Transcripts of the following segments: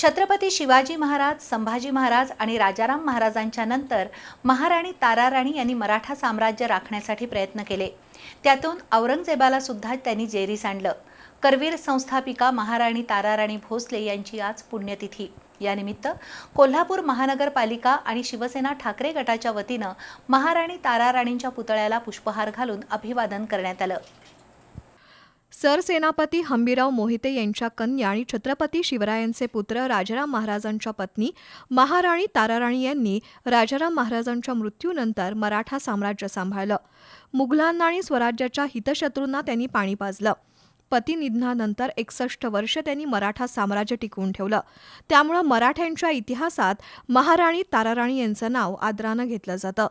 छत्रपती शिवाजी महाराज संभाजी महाराज आणि राजाराम महाराजांच्या नंतर महाराणी ताराराणी यांनी मराठा साम्राज्य राखण्यासाठी प्रयत्न केले. त्यातून औरंगजेबाला सुद्धा त्यांनी जेरीस आणलं. करवीर संस्थापिका महाराणी ताराराणी भोसले यांची आज पुण्यतिथी. यानिमित्त कोल्हापूर महानगरपालिका आणि शिवसेना ठाकरे गटाच्या वतीनं महाराणी ताराराणींच्या पुतळ्याला पुष्पहार घालून अभिवादन करण्यात आलं. सरसेनापती हंबीराव मोहिते यांच्या कन्या आणि छत्रपती शिवरायांचे पुत्र राजाराम महाराजांच्या पत्नी महाराणी ताराराणी यांनी राजाराम महाराजांच्या मृत्यूनंतर मराठा साम्राज्य सांभाळलं. मुघलांना आणि स्वराज्याच्या हितशत्रूंना त्यांनी पाणी पाजलं. पती निधनानंतर एकसष्ट वर्ष त्यांनी मराठा साम्राज्य टिकवून ठेवलं. त्यामुळं मराठ्यांच्या इतिहासात महाराणी ताराराणी यांचं नाव आदरानं घेतलं जातं.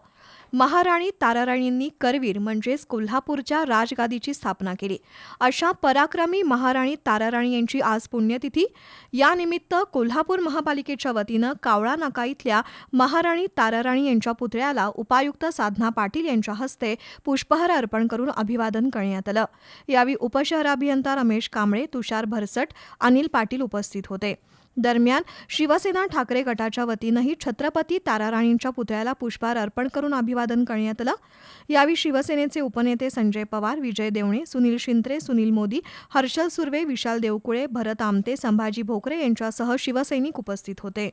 महाराणी ताराराणींनी करवीर म्हणजेच कोल्हापूरच्या राजगादीची स्थापना केली. अशा पराक्रमी महाराणी ताराराणी यांची आज पुण्यतिथी. यानिमित्त कोल्हापूर महापालिकेच्या वतीनं कावळा नाका इथल्या महाराणी ताराराणी यांच्या पुतळ्याला उपायुक्त साधना पाटील यांच्या हस्ते पुष्पहार अर्पण करून अभिवादन करण्यात आलं. यावेळी उपशहर अभियंता रमेश कांबळे तुषार भरसट अनिल पाटील उपस्थित होते. दरम्यान शिवसेना ठाकरे गटाच्या वतीनंही छत्रपती ताराराणींच्या पुतळ्याला पुष्पहार अर्पण करून अभिवादन करण्यात आलं. यावेळी शिवसेनेचे उपनेते संजय पवार विजय देवणे सुनील शिंत्रे सुनील मोदी हर्षल सुर्वे विशाल देवकुळे भरत आमते संभाजी भोकरे यांच्यासह शिवसैनिक उपस्थित होते.